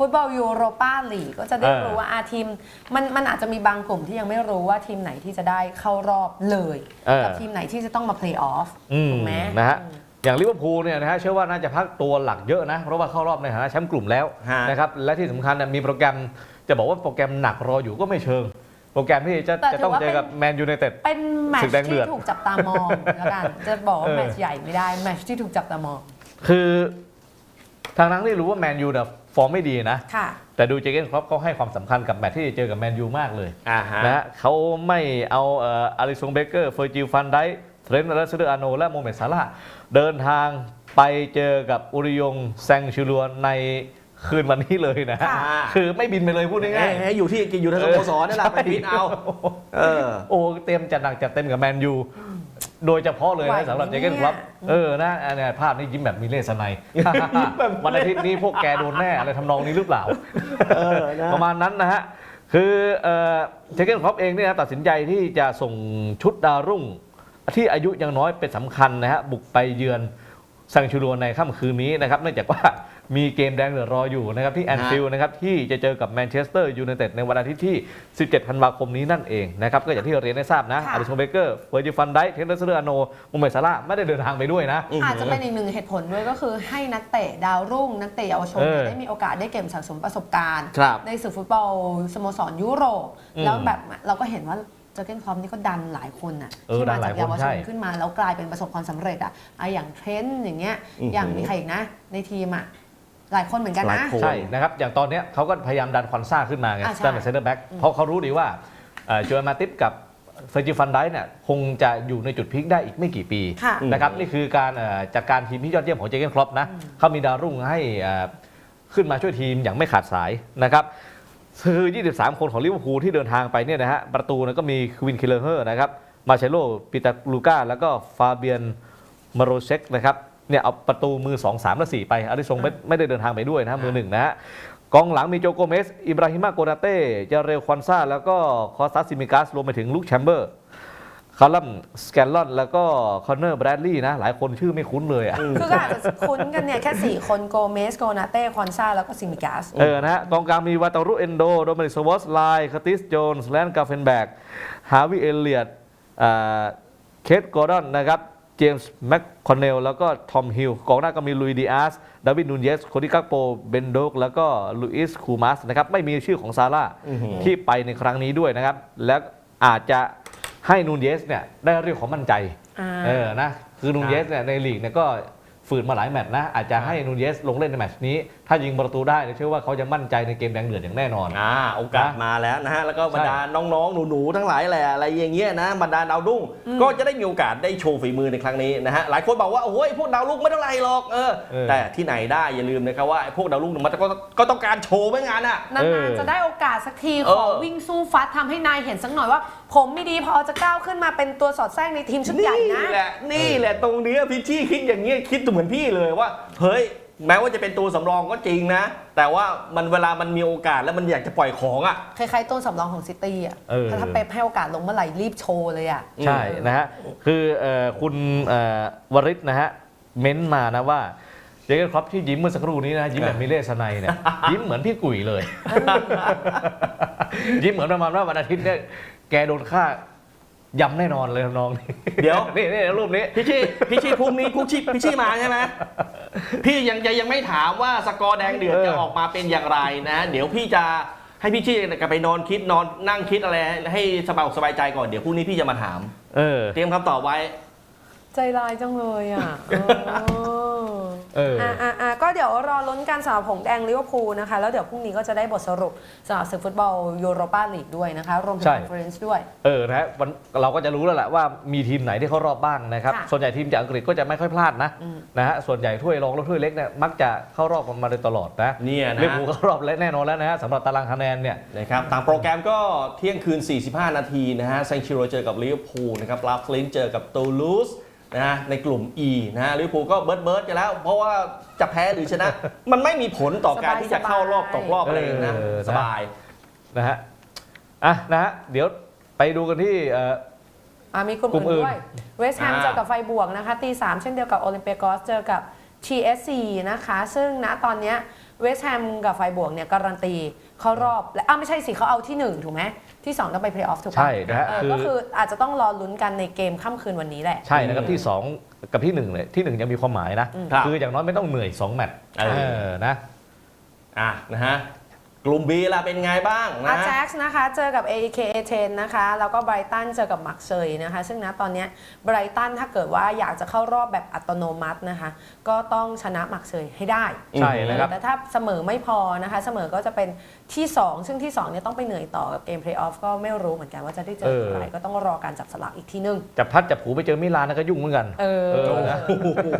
ฟุตบอลยูโรปาลีกก็จะได้เออ รู้ว่าอาทีมมันมันอาจจะมีบางกลุ่มที่ยังไม่รู้ว่าทีมไหนที่จะได้เข้ารอบเลยเออ กับทีมไหนที่จะต้องมาเพลย์ออฟอืมถูกไหมนะฮะอืมอย่างลิเวอร์พูลเนี่ยนะฮะเชื่อว่าน่าจะพักตัวหลักเยอะนะ เพราะว่าเข้ารอบในฐานะแชมป์กลุ่มแล้วฮะ นะครับ และที่สำคัญเนี่ยมีโปรแกรมจะบอกว่าโปรแกรมหนักรออยู่ก็ไม่เชิง โปรแกรมที่จะแต่จะถือต้องว่าเจอกับเป็นแมนยูไนเต็ด เป็นแมตศึช์กแดงเดืที่อดถูกจับตามองแล้วกันจะบอกว่าเออ แมตช์ใหญ่ไม่ได้แมตช์ที่ถูกจับตามอง คือทางนั้นที่รู้ว่าแมนยูเนี่ย ฟอร์มไม่ดีนะ ค่ะ แต่ดูเจเกนครอปเขาให้ความสำคัญกับแมตช์ที่จะเจอกับแมนยูมากเลยอ่าฮะ นะฮะเขาไม่เอาเอ่ออาริซงเบเกอร์เฟอร์จิลฟันไดเทรนต์รัสเดอร์อาโน และโมเมดซาร่าห์เดินทางไปเจอกับอุริยงแซงชูลัวในคืนวันนี้เลยนะฮะค่ะ คือไม่บินไปเลยพูดเอ้ง่ายยให้อยู่ที่อยู่ในสโมสรนี่แหละไปพิทเอา เออๆโอ้เต็มจัดหนักจัดเต็มกับแมนยู โดยเฉพาะเลยไหวนะสำหรับไหมเจเกนครอปเนี่ยเออนะอันเนี้ยภาพนี้ยิ้มแบบมีเลสไนยวันอาทิตย์นี้พวกแกโดนแน่อะไรทำนองนี้หรือเปล่าเออนะประมาณนั้นนะฮะคือเจเกนครอปเองเนี่ยนะตัดสินใจที่จะส่งชุดดาวรุ่ง ที่อายุยังน้อยเป็นสำคัญนะฮะบุกไปเยือนซังชูรัวในค่ำคืนนี้นะครับเนื่องจากว่า มีเกมแดงเหลือรออยู่นะครับที่แอนฟิลด์นะครับที่จะเจอกับแมนเชสเตอร์ยูไนเต็ดในวันอาทิตย์ที่ 17 ธันวาคมนี้นั่นเองนะครับก็อย่างที่เรียนได้ทราบนะค่ะอาริสโนเบเกอร์เฟอร์จิฟันไดเทนเนอร์เซอร์อาโนมุมเมซาร่าห์ไม่ได้เดินทางไปด้วยนะ อาจจะเป็นอีกหนึ่งเหตุผลด้วยก็คือให้นักเตะดาวรุ่งนักเตะเยาวชนเออ ได้มีโอกาสได้เก็บสะสมประสบการณ์ ครับ ในศึกฟุตบอลสโมสรยุโรปอืมแล้วแบบเราก็เห็นว่าเจอร์เกนคลอปนี่ก็ดันหลายคนน่ะเออที่ดัมานหลาจายกคนเยาวชใช่ นขึ้นมาแล้วกลายเป็นประสบความสำเร็จอะอะอย่างเทรนต์อย่างเงี้ย อือหืออย่างมีใครอีกนะ ในทีมอะ หลายคนเหมือนกันหลายนะ คน ใช่นะครับอย่างตอนเนี้ยเขาก็พยายามดันควันซ่าขึ้นมาไงอ่าใช่ดันเป็นเซนเตอร์แบ็กเพราะเขารู้ดีว่าโจเอลมาติฟกับเฟอร์จิฟันไดเนี่ยคงจะอยู่ในจุดพีคได้อีกไม่กี่ปีค่ะ นะครับนี่คือการเอ่อจัดการทีมที่ยอดเยี่ยมของเจเกนครอปนะเขามีดาวรุ่งให้เอ่อขึ้นมาช่วยทีมอย่างไม่ขาดสายนะครับคือ 23 คนของลิเวอร์พูลที่เดินทางไปเนี่ยนะฮะประตูเนี่ยก็มีควินคิลเลอร์นะครับมาเชโลปิตาลูก้าแล้วก็ฟาเบียนมาโรเชกนะครับ เนี่ยเอาประตูมือ 2 3 และ 4 ไปอาริซงไม่ไม่ได้เดินทางไปด้วยนะฮะมือหนึ่งนะฮะกองหลังมีโจโกเมส อิบราฮิมาโกนาเต้เจเรลควันซาแล้วก็คอสตัสซิมิกัสรวมไปถึงลูกแชมเบอร์คาร์ลัมสแกนลอน แล้วก็คอนเนอร์แบรดลีย์นะ หลายคนชื่อไม่คุ้นเลยอะคือก็อาจจะคุ้นกันเนี่ย แค่ 4 คนโกเมส โกนาเต้ คอนซาแล้วก็ซิมิกัส เออนะฮะกองกลางมีวาตารุเอนโด โดมินิกสวอสไลคาติส โจนส์แลนกาเฟนแบก ฮาวิเอเลียดเคทกอร์ดอนนะครับเจมส์แมคคอนเนลแล้วก็ทอมฮิลกองหน้าก็มีลุยดิอาสดาวิดนูนเยสโคดิกักโปเบนโดกแล้วก็ลุอิสคูมัสนะครับไม่มีชื่อของซาร่าอื้อหือที่ไปในครั้งนี้ด้วยนะครับ แล้วอาจจะให้นูนเยสเนี่ยได้เรื่องของมั่นใจอ่าเออนะคือนูนเยสเนี่ยในลีกเนี่ยก็ ฝืนมาหลายแมตช์นะ อาจจะให้นูนเยสลงเล่นในแมตช์นี้ ถ้ายิงประตูได้เนี่ยเชื่อว่าเขาจะมั่นใจในเกมแดงเดือดอย่างแน่นอน อ่าโอกาสนะมาแล้วนะฮะ แล้วก็บรรดาใช่น้องๆ หนูๆ ทั้งหลายแหละอะไรอย่างเงี้ยนะบรรดาดาวรุ่ง ก็จะได้มีโอกาสได้โชว์ฝีมือในครั้งนี้นะฮะ หลายคนบอกว่า โอ้ยพวกดาวรุ่งไม่เท่าไหรหรอกเออเออ แต่ที่ไหนได้อย่าลืมนะครับว่าไอ้พวกดาวรุ่งมันก็ก็ต้องการโชว์เหมือนกันอะนาเอนอๆจะได้โอกาสสักทีเอขออวิ่งสู้ฟัดทำให้นายเห็นสักหน่อยว่า ผมไม่ดีพอจะก้าวขึ้นมาเป็นตัวสอดแทรกในทีมชุดใหญ่นะแหละนี่แหละตรงเนี้ยพี่ชี่คิดอย่างเงี้ยคิดเหมือนพี่เลยว่า เฮ้ย แม้ว่าจะเป็นตัวสำรองก็จริงนะ แต่ว่ามันเวลามันมีโอกาสแล้วมันอยากจะปล่อยของอะ คล้ายๆต้นสำรองของซิตี้อะเออ ถ้าเป๊ปให้โอกาสลงเมื่อไหร่รีบโชว์เลยอะ ใช่นะฮะคือเอ่อคุณเอ่อวริศนะฮะเม้นต์มานะว่าเจเกนครอปที่ยิ้มเมื่อสักครู่นี้นะยิ้มแบบมิเลสไนยเนี่ยยิ้มเหมือนพี่กุ๋ยเลย ยิ้มเหมือนประมาณว่าวันอาทิตย์เนี่ย แกโดนฆ่ายำแน่นอนเลยน้องนี่เดี๋ยว นี่นี่รูปนี้ พี่ชี่พี่ชี่พรุ่งนี้พรุ่งชี่พี่ชี่มาใช่ไหมพี่ยังจะยังไม่ถามว่าสกอร์แดงเดือดเออ จะออกมาเป็นอย่างไรนะ เดี๋ยวพี่จะให้พี่ชี่กลับไปนอนคิดนอนนั่งคิดอะไร ให้สบายอกสบายใจก่อนเดี๋ยวพรุ่งนี้พี่จะมาถาม เออ เตรียมคำตอบไว้ ใจร้ายจังเลยอะเออ อะอะอะก็เดี๋ยวรอลุ้นการสำหรับผงแดงลิเวอร์พูลนะคะ แล้วเดี๋ยวพรุ่งนี้ก็จะได้บทสรุปสำหรับศึกฟุตบอลยูโรปาลีกด้วยนะคะ รวมถึงใช่ คอนเฟอเรนซ์ด้วย เออนะฮะวันเราก็จะรู้แล้วแหละว่ามีทีมไหนที่เข้ารอบบ้างนะครับ ค่ะส่วนใหญ่ทีมจากอังกฤษก็จะไม่ค่อยพลาดนะอืม นะฮะส่วนใหญ่ถ้วยรองและถ้วยเล็กเนี่ยมักจะเข้ารอบกันมาโดยตลอดนะเนี่ยนะ ลิเวอร์พูลเข้ารอบและแน่นอนแล้วนะฮะสำหรับตารางคะแนนเนี่ย นะครับตามโปรแกรมก็เที่ยงคืน 45 นาทีนะฮะ แซงชิโรเจอกับลิเวอร์พูลนะครับลาฟลินเจอกับตูลูส นะฮะในกลุ่ม E นะฮะลิเวอร์พูลก็เบิร์ดเบิร์ดกันแล้ว เพราะว่าจะแพ้หรือชนะ มันไม่มีผลต่อการที่จะเข้ารอบตกรอบอะไรนะเออนะ สบาย นะฮะอะนะฮะเดี๋ยวไปดูกันที่เอ่อ อะมีกลุ่มกลุ่มอื่อื่นนด้วย เวสต์แฮมอ่า เจอกับไฟบวกนะคะตีสามเช่นเดียวกับโอลิมเปียกอสเจอกับ TSC นะคะ ซึ่งณตอนเนี้ยเวสต์แฮมกับไฟบวกเนี่ยการันตี เข้ารอบและอ้าวไม่ใช่สิเขาเอาที่หนึ่งถูกไหมที่สองต้องไปเพลย์ออฟถูกปะใช่นะฮะเออคือ ก็คืออาจจะต้องรอลุ้นกันในเกมค่ำคืนวันนี้แหละ ใช่นะครับที่ 2 กับที่1เนี่ยที่ 1 ยังมีความหมายนะอืมครับ คืออย่างน้อยไม่ต้องเหนื่อย 2 แมตช์เออเออนะ อะนะฮะ กลุ่ม B ล่ะเป็นไงบ้างอานะแจ็กซ์นะคะ เจอกับ AEK A10 นะคะ แล้วก็ไบรตันเจอกับมักเซยนะคะ ซึ่งนะตอนเนี้ยไบรตันถ้าเกิดว่าอยากจะเข้ารอบแบบอัตโนมัตินะคะ ก็ต้องชนะมักเซยให้ได้ใช่นะครับ แต่ถ้าเสมอไม่พอนะคะ เสมอก็จะเป็นที่ 2 ซึ่งที่2เนี่ยต้องไปเหนื่อยต่อกับเกมเพลย์ออฟก็ไม่รู้เหมือนกันว่าจะได้เจอใครก็ต้องรอการจับสลากอีกทีนึงจะพัดจะผูไปเจอมิลานนะก็ยุ่งเหมือนกัน เออเออนะ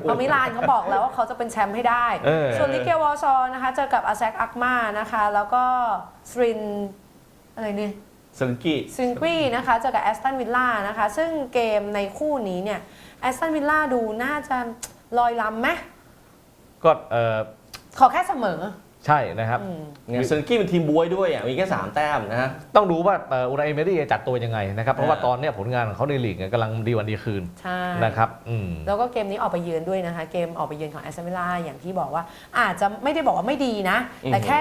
เพราะมิลานเขาบอกแล้วว่าเขาจะเป็นแชมป์ให้ได้เออส่วนลิเกวอลซอนะคะเจอกับอาแซกอักมานะคะแล้วก็สรินอะไรเนี่ยสลิงกี้ซินกรีนะคะเจอกับแอสตันวิลล่านะคะ ซึ่งเกมในคู่นี้เนี่ยแอสตันวิลล่าดูน่าจะลอยลำไหมก็เออขอแค่เสมอ ใช่นะครับอืม เนี่ยสลิงกี้เป็นทีมบวยด้วยอะมีแค่3แต้มนะฮะ ต้องดูว่าเอ่ออุนายเอเมรี่จะจัดตัวยังไงนะครับ เพราะว่าอ่าตอนเนี้ยผลงานของเขาในลีกเนี่ยกำลังดีวันดีคืนใช่ นะครับอืม แล้วก็เกมนี้ออกไปเยือนด้วยนะคะ เกมออกไปเยือนของแอสตันวิลล่าอย่างที่บอกว่าอาจจะไม่ได้บอกว่าไม่ดีนะ แต่แค่